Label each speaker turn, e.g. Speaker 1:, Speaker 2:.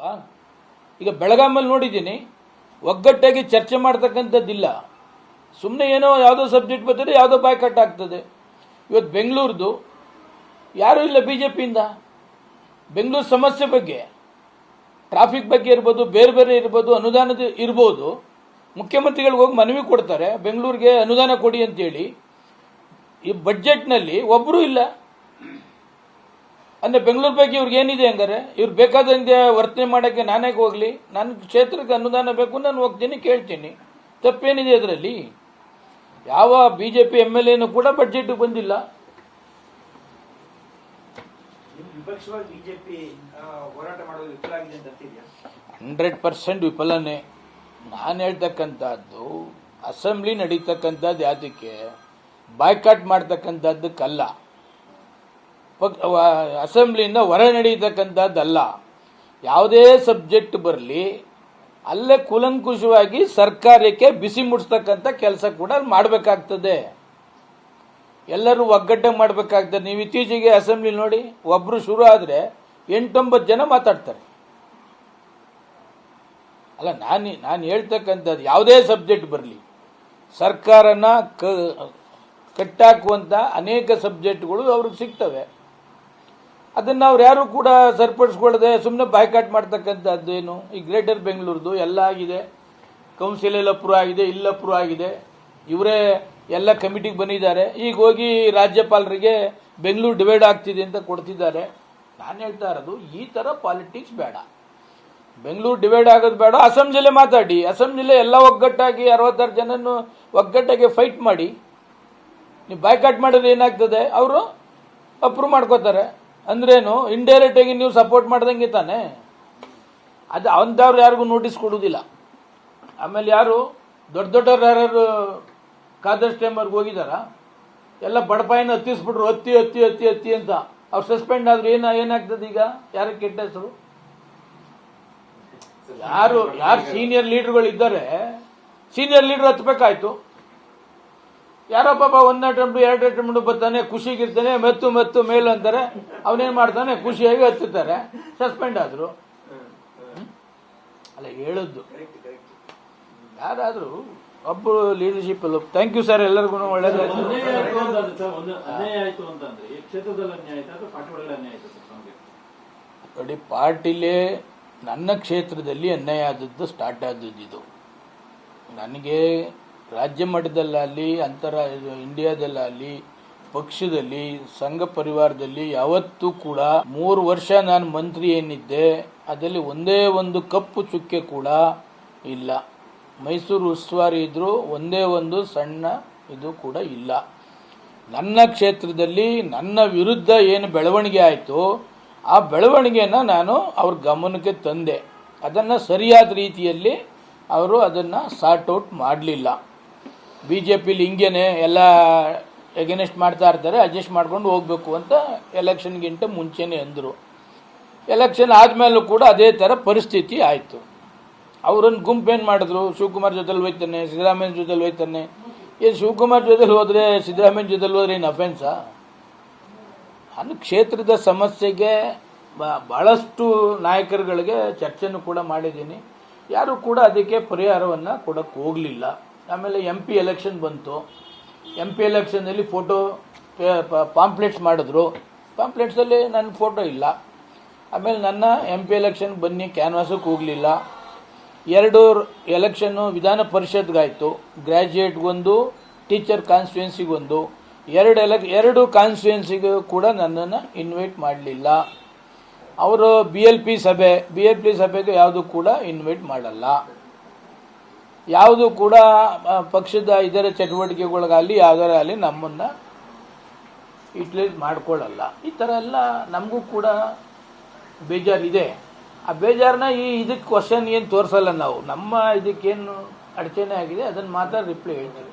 Speaker 1: ಅಲ್ವಾ ಈಗ ಬೆಳಗಾಮಲ್ಲಿ ನೋಡಿದ್ದೀನಿ, ಒಗ್ಗಟ್ಟಾಗಿ ಚರ್ಚೆ ಮಾಡ್ತಕ್ಕಂಥದ್ದಿಲ್ಲ. ಸುಮ್ಮನೆ ಏನೋ ಯಾವುದೋ ಸಬ್ಜೆಕ್ಟ್ ಬರ್ತದೆ, ಯಾವುದೋ ಬಾಯ್ಕಟ್ ಆಗ್ತದೆ. ಇವತ್ತು ಬೆಂಗಳೂರ್ದು, ಯಾರೂ ಇಲ್ಲ ಬಿ ಜೆ ಪಿಯಿಂದ ಬೆಂಗಳೂರು ಸಮಸ್ಯೆ ಬಗ್ಗೆ, ಟ್ರಾಫಿಕ್ ಬಗ್ಗೆ ಇರ್ಬೋದು, ಬೇರೆ ಬೇರೆ ಇರ್ಬೋದು, ಅನುದಾನದ ಇರ್ಬೋದು, ಮುಖ್ಯಮಂತ್ರಿಗಳಿಗೆ ಹೋಗಿ ಮನವಿ ಕೊಡ್ತಾರೆ, ಬೆಂಗಳೂರಿಗೆ ಅನುದಾನ ಕೊಡಿ ಅಂತೇಳಿ. ಈ ಬಜೆಟ್ನಲ್ಲಿ ಒಬ್ಬರೂ ಇಲ್ಲ. ಅಂದರೆ ಬೆಂಗಳೂರು ಬಗ್ಗೆ ಇವ್ರಿಗೆ ಏನಿದೆ ಹಂಗಾರೆ? ಇವ್ರು ಬೇಕಾದಂಗೆ ವರ್ತನೆ ಮಾಡೋಕ್ಕೆ ನಾನೇ ಹೋಗಲಿ? ನನ್ನ ಕ್ಷೇತ್ರಕ್ಕೆ ಅನುದಾನ ಬೇಕು ನಾನು ಹೋಗ್ತೀನಿ ಕೇಳ್ತೀನಿ. ತಪ್ಪೇನಿದೆ ಅದರಲ್ಲಿ? ಯಾವ B J P M L ಎನೂ ಕೂಡ ಬಡ್ಜೆಟ್ ಬಂದಿಲ್ಲ. ಹಂಡ್ರೆಡ್ ಪರ್ಸೆಂಟ್ ವಿಫಲನೇ. ನಾನು ಹೇಳ್ತಕ್ಕಂಥದ್ದು ಅಸೆಂಬ್ಲಿ ನಡೀತಕ್ಕಂಥದ್ದು ಯಾವುದಕ್ಕೆ ಬಾಯ್ಕಾಟ್ ಮಾಡ್ತಕ್ಕಂಥದ್ದಕ್ಕಲ್ಲ. ಪಕ್- ಅಸೆಂಬ್ಲಿಯಿಂದ ಹೊರ ನಡೀತಕ್ಕಂಥದ್ದಲ್ಲ ಯಾವುದೇ ಸಬ್ಜೆಕ್ಟ್ ಬರಲಿ, ಅಲ್ಲೇ ಕುಲಂಕುಷವಾಗಿ ಸರ್ಕಾರಕ್ಕೆ ಬಿಸಿ ಮುಟ್ಟಿಸ್ತಕ್ಕಂಥ ಕೆಲಸ ಕೂಡ ಮಾಡಬೇಕಾಗ್ತದೆ. ಎಲ್ಲರೂ ಒಗ್ಗಟ್ಟೆ ಮಾಡಬೇಕಾಗ್ತದೆ. ನೀವು ಇತ್ತೀಚೆಗೆ ಅಸೆಂಬ್ಲಿ ನೋಡಿ ಒಬ್ಬರು ಶುರು ಆದರೆ ಎಂಟೊಂಬತ್ತು ಜನ ಮಾತಾಡ್ತಾರೆ. ಅಲ್ಲ, ನಾನು ನಾನು ಹೇಳ್ತಕ್ಕಂಥದ್ದು ಯಾವುದೇ ಸಬ್ಜೆಕ್ಟ್ ಬರಲಿ, ಸರ್ಕಾರನ ಕ ಕಟ್ಟಾಕುವಂಥ ಅನೇಕ ಸಬ್ಜೆಕ್ಟ್ಗಳು ಅವ್ರಿಗೆ ಸಿಗ್ತವೆ. ಅದನ್ನು ಅವ್ರು ಯಾರು ಕೂಡ ಸರಿಪಡಿಸ್ಕೊಳ್ಳದೆ ಸುಮ್ಮನೆ ಬಾಯ್ಕಾಟ್ ಮಾಡ್ತಕ್ಕಂಥದ್ದು ಏನು? ಈ ಗ್ರೇಟರ್ ಬೆಂಗಳೂರದು ಎಲ್ಲ ಆಗಿದೆ. ಕೌನ್ಸಿಲ್ ಎಲ್ಲ ಅಪ್ರೂವ್ ಆಗಿದೆ, ಇಲ್ಲ ಅಪ್ರೂವ್ ಆಗಿದೆ. ಇವರೇ ಎಲ್ಲ ಕಮಿಟಿಗೆ ಬಂದಿದ್ದಾರೆ. ಈಗ ಹೋಗಿ ರಾಜ್ಯಪಾಲರಿಗೆ ಬೆಂಗಳೂರು ಡಿವೈಡ್ ಆಗ್ತಿದೆ ಅಂತ ಕೊಡ್ತಿದ್ದಾರೆ. ನಾನು ಹೇಳ್ತಾ ಇರೋದು, ಈ ಥರ ಪಾಲಿಟಿಕ್ಸ್ ಬೇಡ. ಬೆಂಗಳೂರು ಡಿವೈಡ್ ಆಗೋದು ಬೇಡ. ಅಸೆಂಬ್ಲಿಲೇ ಮಾತಾಡಿ. ಅಸೆಂಬ್ಲಿಲೇ ಎಲ್ಲ ಒಗ್ಗಟ್ಟಾಗಿ ಅರವತ್ತಾರು ಜನನ್ನು ಒಗ್ಗಟ್ಟಾಗಿ ಫೈಟ್ ಮಾಡಿ. ನೀವು ಬಾಯ್ಕಾಟ್ ಮಾಡಿದ್ರೆ ಏನಾಗ್ತದೆ? ಅವರು ಅಪ್ರೂವ್ ಮಾಡ್ಕೋತಾರೆ. ಅಂದ್ರೇನು ಇಂಡೈರೆಕ್ಟ್ ಆಗಿ ನೀವು ಸಪೋರ್ಟ್ ಮಾಡ್ದಂಗೆ ತಾನೆ? ಅದು ಅಂಥವ್ರು ಯಾರಿಗೂ ನೋಟಿಸ್ ಕೊಡುವುದಿಲ್ಲ ಆಮೇಲೆ ಯಾರು, ದೊಡ್ಡ ದೊಡ್ಡವ್ರು ಯಾರ್ಯಾರು ಕಾದರ್ಸ್ ಟೈಮರ್ಗೆ ಹೋಗಿದಾರ? ಎಲ್ಲ ಬಡಪಾಯಿನ ಹತ್ತಿಸ್ಬಿಟ್ರು, ಹತ್ತಿ ಹತ್ತಿ ಹತ್ತಿ ಹತ್ತಿ ಅಂತ. ಅವ್ರು ಸಸ್ಪೆಂಡ್ ಆದ್ರು ಏನ, ಏನಾಗ್ತದೆ ಈಗ? ಯಾರ ಕೆಟ್ಟ ಹೆಸರು? ಯಾರು ಯಾರು ಸೀನಿಯರ್ ಲೀಡರ್ಗಳು ಇದ್ದಾರೆ ಸೀನಿಯರ್ ಲೀಡರ್ ಹತ್ಬೇಕಾಯ್ತು. ಯಾರೋ ಪಾಪ ಒಂದ್ ಅಟೆಂಪ್ಟ್ ಎರಡು ಅಟೆಂಪ್ಟ್ ಬರ್ತಾನೆ ಖುಷಿಗಿರ್ತಾನೆ ಮೆತ್ತು ಮೆತ್ತು ಮೇಲು ಅಂತಾರೆ. ಅವನೇನ್ ಮಾಡ್ತಾನೆ? ಖುಷಿಯಾಗಿ ಹತ್ತುತ್ತಾರೆ. ಸಸ್ಪೆಂಡ್ ಆದ್ರು. ಅಲ್ಲ ಹೇಳದ್ದು ಯಾರಾದರೂ ಒಬ್ಬರು ಲೀಡರ್ಶಿಪ್ ಅಲ್ಲ ಥ್ಯಾಂಕ್ ಯು ಸರ್ ಎಲ್ಲರಿಗೂ ಒಳ್ಳೇದಾಯ್ತು. ನೋಡಿ ಪಾರ್ಟಿಲೇ ನನ್ನ ಕ್ಷೇತ್ರದಲ್ಲಿ ಅನ್ಯಾಯ ಆದದ್ದು ಸ್ಟಾರ್ಟ್ ಆದದ್ದು ಇದು. ನನಗೆ ರಾಜ್ಯ ಮಟ್ಟದಲ್ಲಾಗಲಿ, ಅಂತರ ಇಂಡಿಯಾದಲ್ಲಾಗಲಿ, ಪಕ್ಷದಲ್ಲಿ, ಸಂಘ ಪರಿವಾರದಲ್ಲಿ ಯಾವತ್ತೂ ಕೂಡ ಮೂರು ವರ್ಷ ನಾನು ಮಂತ್ರಿ ಏನಿದ್ದೆ, ಅದರಲ್ಲಿ ಒಂದೇ ಒಂದು ಕಪ್ಪು ಚುಕ್ಕೆ ಕೂಡ ಇಲ್ಲ. ಮೈಸೂರು ಉಸ್ತುವಾರಿ ಇದ್ದರೂ ಒಂದೇ ಒಂದು ಸಣ್ಣ ಇದು ಕೂಡ ಇಲ್ಲ. ನನ್ನ ಕ್ಷೇತ್ರದಲ್ಲಿ ನನ್ನ ವಿರುದ್ಧ ಏನು ಬೆಳವಣಿಗೆ ಆಯಿತು, ಆ ಬೆಳವಣಿಗೆಯನ್ನು ನಾನು ಅವ್ರ ಗಮನಕ್ಕೆ ತಂದೆ. ಅದನ್ನು ಸರಿಯಾದ ರೀತಿಯಲ್ಲಿ ಅವರು ಅದನ್ನು ಸಾರ್ಟ್ ಮಾಡಲಿಲ್ಲ. ಬಿ ಜೆ ಪಿಲಿ ಹಿಂಗೇನೆ ಎಲ್ಲ ಎಗೇನೆಸ್ಟ್ ಮಾಡ್ತಾ ಇರ್ತಾರೆ ಅಡ್ಜಸ್ಟ್ ಮಾಡ್ಕೊಂಡು ಹೋಗಬೇಕು ಅಂತ ಎಲೆಕ್ಷನ್ಗಿಂತ ಮುಂಚೆನೇ ಅಂದರು. ಎಲೆಕ್ಷನ್ ಆದಮೇಲೂ ಕೂಡ ಅದೇ ಥರ ಪರಿಸ್ಥಿತಿ ಆಯಿತು. ಅವರನ್ನು ಗುಂಪೇನು ಮಾಡಿದ್ರು? ಶಿವಕುಮಾರ್ ಜೊತೆಲಿ ಹೋಯ್ತಾನೆ, ಸಿದ್ದರಾಮಯ್ಯ ಜೊತೆಲಿ ಹೋಯ್ತಾನೆ. ಏನು ಶಿವಕುಮಾರ್ ಜೊತೆಲಿ ಹೋದರೆ, ಸಿದ್ದರಾಮಯ್ಯ ಜೊತೆಲಿ ಹೋದರೆ ಏನು ಅಫೆನ್ಸಾ ಅದು ಕ್ಷೇತ್ರದ ಸಮಸ್ಯೆಗೆ ಬಹಳಷ್ಟು ನಾಯಕರುಗಳಿಗೆ ಚರ್ಚೆನೂ ಕೂಡ ಮಾಡಿದ್ದೀನಿ. ಯಾರು ಕೂಡ ಅದಕ್ಕೆ ಪರಿಹಾರವನ್ನು ಕೊಡೋಕ್ಕೆ ಹೋಗಲಿಲ್ಲ. ಆಮೇಲೆ ಎಂ ಪಿ ಎಲೆಕ್ಷನ್ ಬಂತು. ಎಂ ಪಿ ಎಲೆಕ್ಷನಲ್ಲಿ ಫೋಟೋ ಪಾಂಪ್ಲೆಟ್ಸ್ ಮಾಡಿದ್ರು. ಪಾಂಪ್ಲೆಟ್ಸಲ್ಲಿ ನನ್ನ ಫೋಟೋ ಇಲ್ಲ. ಆಮೇಲೆ ನನ್ನ ಎಂ ಪಿ ಎಲೆಕ್ಷನ್ ಬನ್ನಿ ಕ್ಯಾನ್ವಾಸಕ್ಕೆ ಹೋಗಲಿಲ್ಲ. ಎರಡು ಎಲೆಕ್ಷನ್ನು ವಿಧಾನ ಪರಿಷತ್ಗಾಯಿತು. ಗ್ರ್ಯಾಜುಯೇಟ್ಗೊಂದು ಟೀಚರ್ ಕಾನ್ಸ್ಟಿಟ್ಯೂನ್ಸಿಗೊಂದು ಎರಡು ಎಲೆಕ್ ಎರಡು ಕಾನ್ಸ್ಟಿಟ್ಯೂನ್ಸಿಗೂ ಕೂಡ ನನ್ನನ್ನು ಇನ್ವೈಟ್ ಮಾಡಲಿಲ್ಲ. ಅವರು ಬಿ ಎಲ್ ಪಿ ಸಭೆ ಬಿ ಎಲ್ ಪಿ ಸಭೆಗೆ ಯಾವುದು ಕೂಡ ಇನ್ವೈಟ್ ಮಾಡಲ್ಲ. ಯಾವುದು ಕೂಡ ಪಕ್ಷದ ಇದರ ಚಟುವಟಿಕೆಗಳಿಗಾಗಲಿ ಯಾವುದರ ಆಗಲಿ ನಮ್ಮನ್ನು ಯುಟಿಲೈಸ್ ಮಾಡ್ಕೊಳ್ಳಲ್ಲ. ಈ ಥರ ಎಲ್ಲ ನಮಗೂ ಕೂಡ ಬೇಜಾರಿದೆ. ಆ ಬೇಜಾರನ್ನ ಈ ಇದಕ್ಕೆ ಕ್ವಶನ್ ಏನು ತೋರಿಸಲ್ಲ ನಾವು. ನಮ್ಮ ಇದಕ್ಕೇನು ಅಡಚಣೆ ಆಗಿದೆ, ಅದನ್ನು ಮಾತ್ರ ರಿಪ್ಲೈ ಹೇಳ್ತೀವಿ